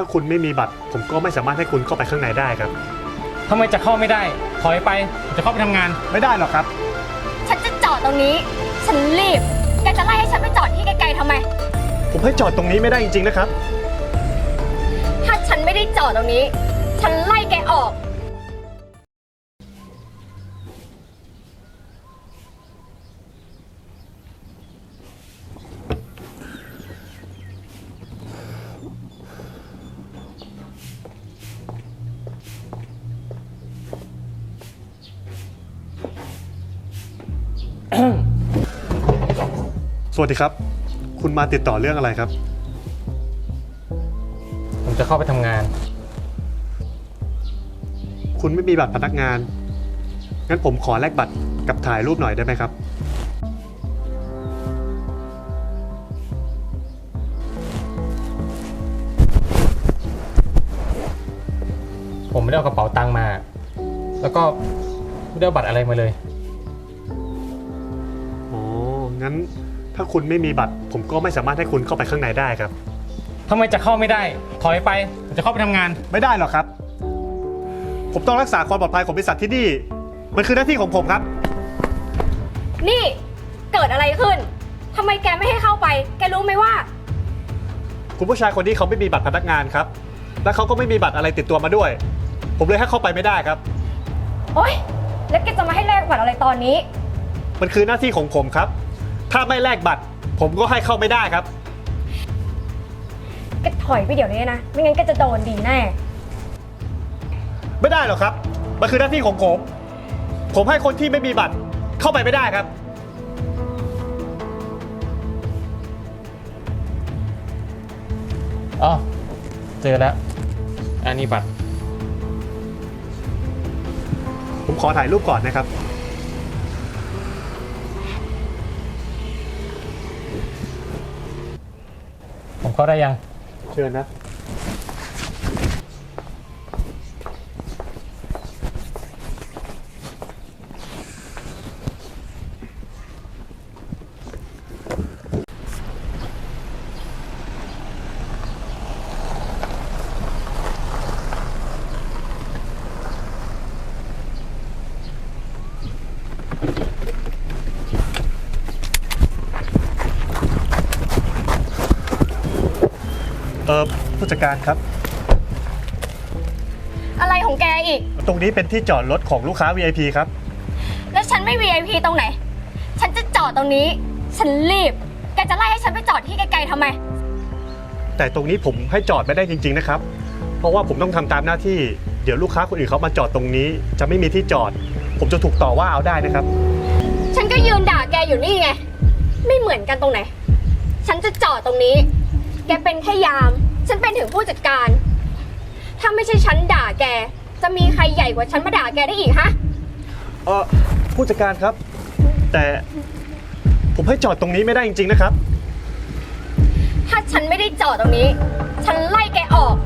ถ้าคุณไม่มีบัตร ผมก็ไม่สามารถให้คุณเข้าไปข้างในได้ครับ ทำไมจะเข้าไม่ได้ ถอยไปผมจะเข้าไปทำงาน ไม่ได้หรอกครับ ฉันจะจอดตรงนี้ ฉันรีบ แกจะไล่ให้ฉันไปจอดที่ไกลๆทำไม ผมให้จอดตรงนี้ไม่ได้จริงๆนะครับ ถ้าฉันไม่ได้จอดตรงนี้ ฉันไล่แกออก วัสดีครับ คุณมาติดต่อเรื่องอะไรครับ ผมจะเข้าไปทำงาน คุณไม่มีบัตรพนักงาน งั้นผมขอแลกบัตรกับถ่ายรูปหน่อยได้ไหมครับ ผมไม่ได้เอากระเป๋าตังค์มา แล้วก็ไม่ได้เอาบัตรอะไรมาเลย อ๋อ งั้น ถ้าคุณไม่มีบัตร ผมก็ไม่สามารถให้คุณเข้าไปข้างในได้ครับ ทำไมจะเข้าไม่ได้ ถอยไปผมจะเข้าไปทำงาน ไม่ได้หรอกครับ ผมต้องรักษาความปลอดภัยของบริษัทที่นี่ มันคือหน้าที่ของผมครับ นี่เกิดอะไรขึ้น ทำไมแกไม่ให้เข้าไป แกรู้ไหมว่า คุณผู้ชายคนนี้เขาไม่มีบัตรพนักงานครับ และเขาก็ไม่มีบัตรอะไรติดตัวมาด้วย ผมเลยให้เข้าไปไม่ได้ครับ โอ๊ย แล้วแกจะมาให้แลกบัตรอะไรตอนนี้ มันคือหน้าที่ของผมครับ ถ้าไม่แลกบัตร ผมก็ให้เข้าไม่ได้ครับแกถอยไปเดี๋ยวนี้นะ ไม่งั้นแกจะโดนดีแน่ ไม่ได้หรอกครับ มันคือหน้าที่ของผม ผมให้คนที่ไม่มีบัตรเข้าไปไม่ได้ครับ อ๋อ เจอแล้ว อันนี้บัตร ผมขอถ่ายรูปก่อนนะครับ เขาได้ยัง เชิญนะ เออผู้จัดการครับ อะไรของแกอีก ตรงนี้เป็นที่จอดรถของลูกค้า VIP ครับ แล้วฉันไม่ VIP ตรงไหน ฉันจะจอดตรงนี้ ฉันรีบ แกจะไล่ให้ฉันไปจอดที่ไกลๆทำไม แต่ตรงนี้ผมให้จอดไม่ได้จริง ๆนะครับ เพราะว่าผมต้องทำตามหน้าที่ เดี๋ยวลูกค้าคนอื่นเขามาจอดตรงนี้ จะไม่มีที่จอด ผมจะถูกต่อว่าเอาได้นะครับ ฉันก็ยืนด่าแกอยู่นี่ไง ไม่เหมือนกันตรงไหน ฉันจะจอดตรงนี้ แกเป็นแค่ยาม ฉันเป็นถึงผู้จัดการ ถ้าไม่ใช่ฉันด่าแก จะมีใครใหญ่กว่าฉันมาด่าแกได้อีกฮะ เออผู้จัดการครับ แต่ผมให้จอดตรงนี้ไม่ได้จริงๆนะครับ ถ้าฉันไม่ได้จอดตรงนี้ ฉันไล่แกออก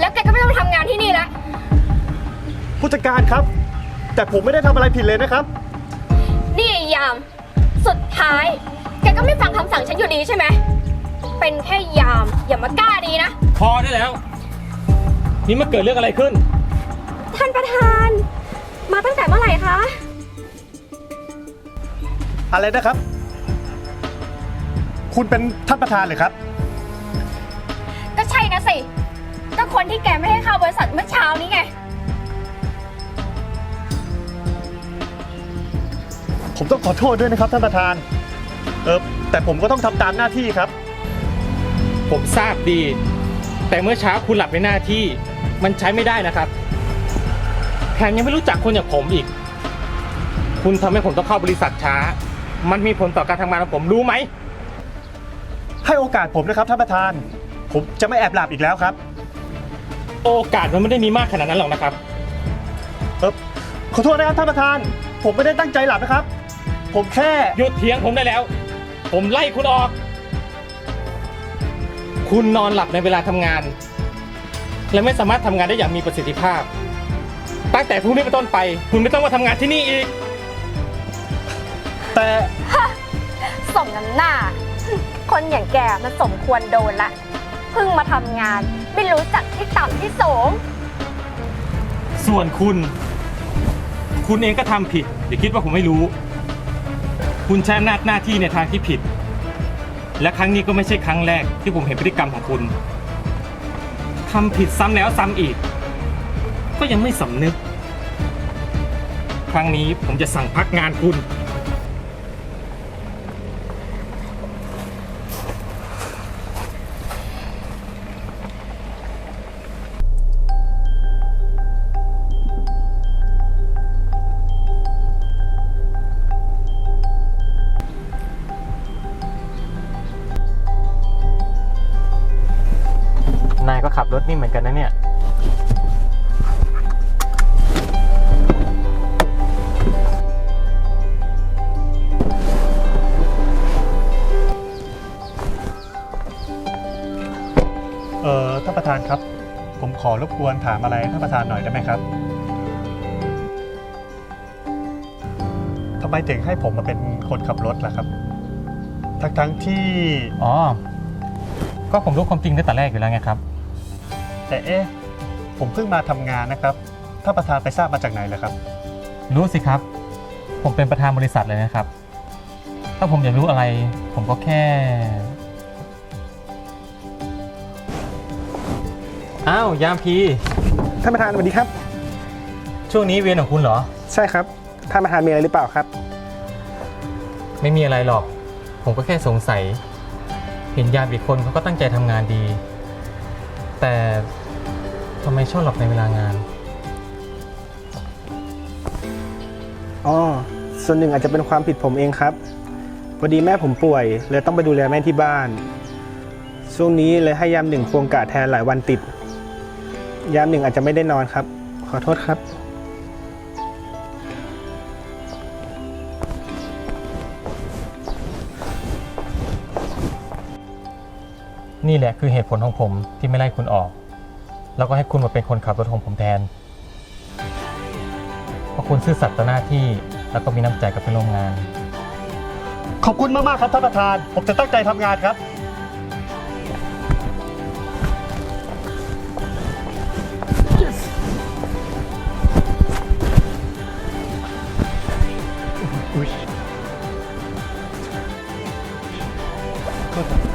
แล้วแกก็ไม่ต้องทำงานที่นี่ละ ผู้จัดการครับ แต่ผมไม่ได้ทำอะไรผิดเลยนะครับ นี่ไอ้ยาม สุดท้าย แกก็ไม่ฟังคำสั่งฉันอยู่ดีใช่ไหม เป็นแค่ยามอย่ามากล้าดีนะ พอได้แล้ว นี่มันเกิดเรื่องอะไรขึ้น ท่านประธาน มาตั้งแต่เมื่อไหร่คะ อะไรนะครับ คุณเป็นท่านประธานเลยครับ ก็ใช่นะสิ ก็คนที่แกไม่ให้เข้าบริษัทเมื่อเช้านี้ไง ผมต้องขอโทษด้วยนะครับท่านประธาน เออแต่ผมก็ต้องทำตามหน้าที่ครับ ผมทราบดี แต่เมื่อเช้าคุณหลับในหน้าที่ มันใช้ไม่ได้นะครับ แถมยังไม่รู้จักคนอย่างผมอีก คุณทำให้ผมต้องเข้าบริษัทช้า มันมีผลต่อการทำงานของผมรู้ไหม ให้โอกาสผมนะครับท่านประธาน ผมจะไม่แอบหลับอีกแล้วครับ โอกาสมันไม่ได้มีมากขนาดนั้นหรอกนะครับ เออขอโทษนะครับท่านประธาน ผมไม่ได้ตั้งใจหลับนะครับ ผมแค่ หยุดเถียงผมได้แล้ว ผมไล่คุณออก คุณนอนหลับในเวลาทำงาน และไม่สามารถทำงานได้อย่างมีประสิทธิภาพ ตั้งแต่พรุ่งนี้เป็นต้นไป คุณไม่ต้องมาทำงานที่นี่อีก แต่สมน้ำหน้า คนอย่างแกมันสมควรโดนละเพิ่งมาทำงาน ไม่รู้จักที่ต่ำที่สูง ส่วนคุณ คุณเองก็ทำผิด อย่าคิดว่าผมไม่รู้ คุณใช้อำนาจหน้าที่ในทางที่ผิด และครั้งนี้ก็ไม่ใช่ครั้งแรกที่ผมเห็นพฤติกรรมของคุณทำผิดซ้ำแล้วซ้ำอีก ก็ยังไม่สำนึก ครั้งนี้ผมจะสั่งพักงานคุณายก็ขับรถนี่เหมือนกันนะเนี่ย เอ่อท่านประธานครับ ผมขอรบกวนถามอะไรท่านประธานหน่อยได้ไหมครับทำไมถึงให้ผมมาเป็นคนขับรถล่ะครับ ทั้งทั้งๆที่ อ๋อ ก็ผมรู้ความจริงตั้งแต่แรกอยู่แล้วไงครับ แต่เอ๊ะผมเพิ่งมาทำงานนะครับท่านประธานไปทราบมาจากไหนล่ะครับ รู้สิครับ ผมเป็นประธานบริษัทเลยนะครับ ถ้าผมอยากรู้อะไร ผมก็แค่ อ้าว ยามพี ท่านประธานสวัสดีครับ ช่วงนี้เวียนของคุณเหรอ ใช่ครับ ท่านประธานมีอะไรหรือเปล่าครับ ไม่มีอะไรหรอก ผมก็แค่สงสัย เห็นยามอีกคนเขาก็ตั้งใจทำงานดี แต่ทำไมชอบหลับในเวลางาน อ๋อ ส่วนหนึ่งอาจจะเป็นความผิดผมเองครับ พอดีแม่ผมป่วยเลยต้องไปดูแลแม่ที่บ้าน ช่วงนี้เลยให้ยามหนึ่งควงกะแทนหลายวันติด ยามหนึ่งอาจจะไม่ได้นอนครับ ขอโทษครับ นี่แหละคือเหตุผลของผมที่ไม่ไล่คุณออก แล้วก็ให้คุณมาเป็นคนขับรถของผมแทน เพราะคุณซื่อสัตย์ต่อหน้าที่ แล้วก็มีน้ำใจกับเพื่อนร่วมงาน ขอบคุณมากๆครับท่านประธาน ผมจะตั้งใจทำงานครับ อุ๊ยโทครับ